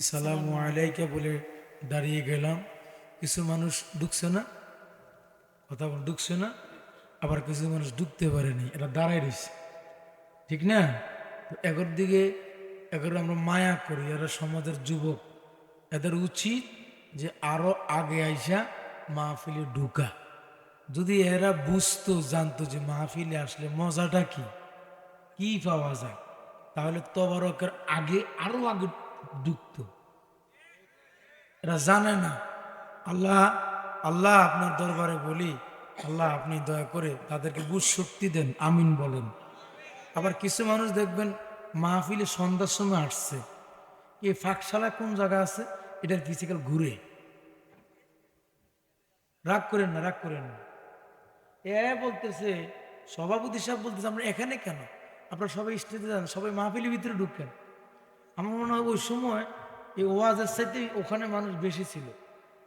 সালামু আলাইকা বলে দাঁড়িয়ে গেলাম। কিছু মানুষ ঢুকছে না? কথা বল, ঢুকছে না? আবার কিছু মানুষ ঢুকতে পারেনি এটা দাঁড়াই রয়েছে। ঠিক না? এগোর দিকে, এগোর আমরা মায়া করি, এরা সমাজের যুবক। এদের উচিত যে আরও আগে আইসা মাহফিলে ঢুকা। যদি এরা বুঝতো, জানতো যে মাহফিলে আসলে মজাটা কি কি পাওয়া যায়, তাহলে তবরকের আগে, আরও আগে ঢুকতো এরা জানে না। আল্লাহ আল্লাহ আপনার দরবারে বলি, আল্লাহ আপনি দয়া করে তাদেরকে বুঝ শক্তি দেন, আমিন বলেন। আবার কিছু মানুষ দেখবেন মাহফিলে সন্ধ্যার সময় আসছে। এই ফাঁকশালা কোন জায়গা আছে? এটার ফিজিক্যাল ঘুরে। রাগ করেন না, রাগ করেন না। এ বলতেছে, সভাপতি সাহেব বলতেছে আমরা এখানে কেন? আপনারা সবাই স্টেজে যান, সবাই মাহফিলের ভিতরে ঢুকেন। আমার মনে হয় ওই সময় এই ওয়াজের সাথে ওখানে মানুষ বেশি ছিল।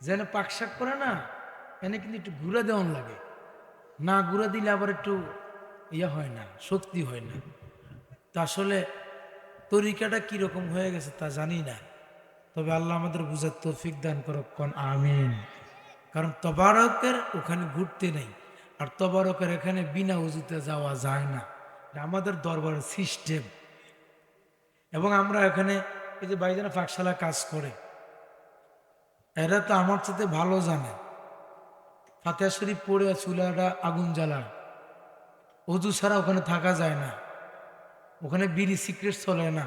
যেন পাকশাক করে না, এনে কিন্তু একটু ঘুরে দেওয়ান লাগে। না ঘুরে দিলে আবার একটু ইয়ে হয় না, শক্তি হয় না। তা আসলে তরিকাটা কীরকম হয়ে গেছে তা জানি না। তবে আল্লাহ আমাদের বুঝার তৌফিক দান করক, কন আমিন। কারণ তবারকের ওখানে ঘুরতে নেই, আর তবারকের এখানে বিনা উজুতে যাওয়া যায় না। আমাদের দরবারের সিস্টেম এবং আমরা এখানে এই যে বাইজানা পাকশালা কাজ করে, এরা তো আমার সাথে ভালো জানে। ফাতেহা শরীফ পড়ে চুলাটা আগুন জ্বালায়। অজু ছাড়া ওখানে থাকা যায় না। ওখানে বিড়ি সিক্রেট চলে না।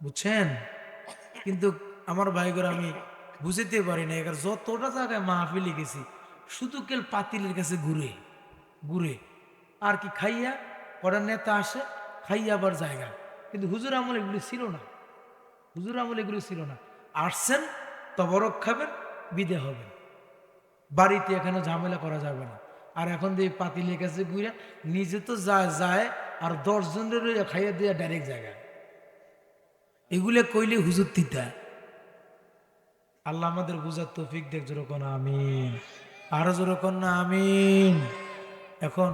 বুঝছেন? কিন্তু আমার ভাইগর আমি বুঝতে পারি না এবার যতটা জায়গায় মাহফিলে গেছি, শুধু কেল পাতিলের কাছে ঘুরে ঘুরে। আর কি খাইয়া, পরে নেতা আসে, খাইয়া আবার জায়গা। কিন্তু হুজুর আমল এগুলি ছিল না। হুজুর আমল এগুলি ছিল না। আসছেন, তবরক খাবেন, বিদে হবেন। বাড়িতে এখানে ঝামেলা করা যাবে না। আর এখন দিয়ে পাতিলের কাছে ঘুরে নিজে তো যায় যায় আর দশজনের খাইয়া দিয়ে ডাইরেক্ট জায়গায় এগুলো কইলে হুজুর তিতা। আল্লাহ আমাদের বুঝার তৌফিক দেখ যেরকম আমিন। আরও যেরকম না, আমিন। এখন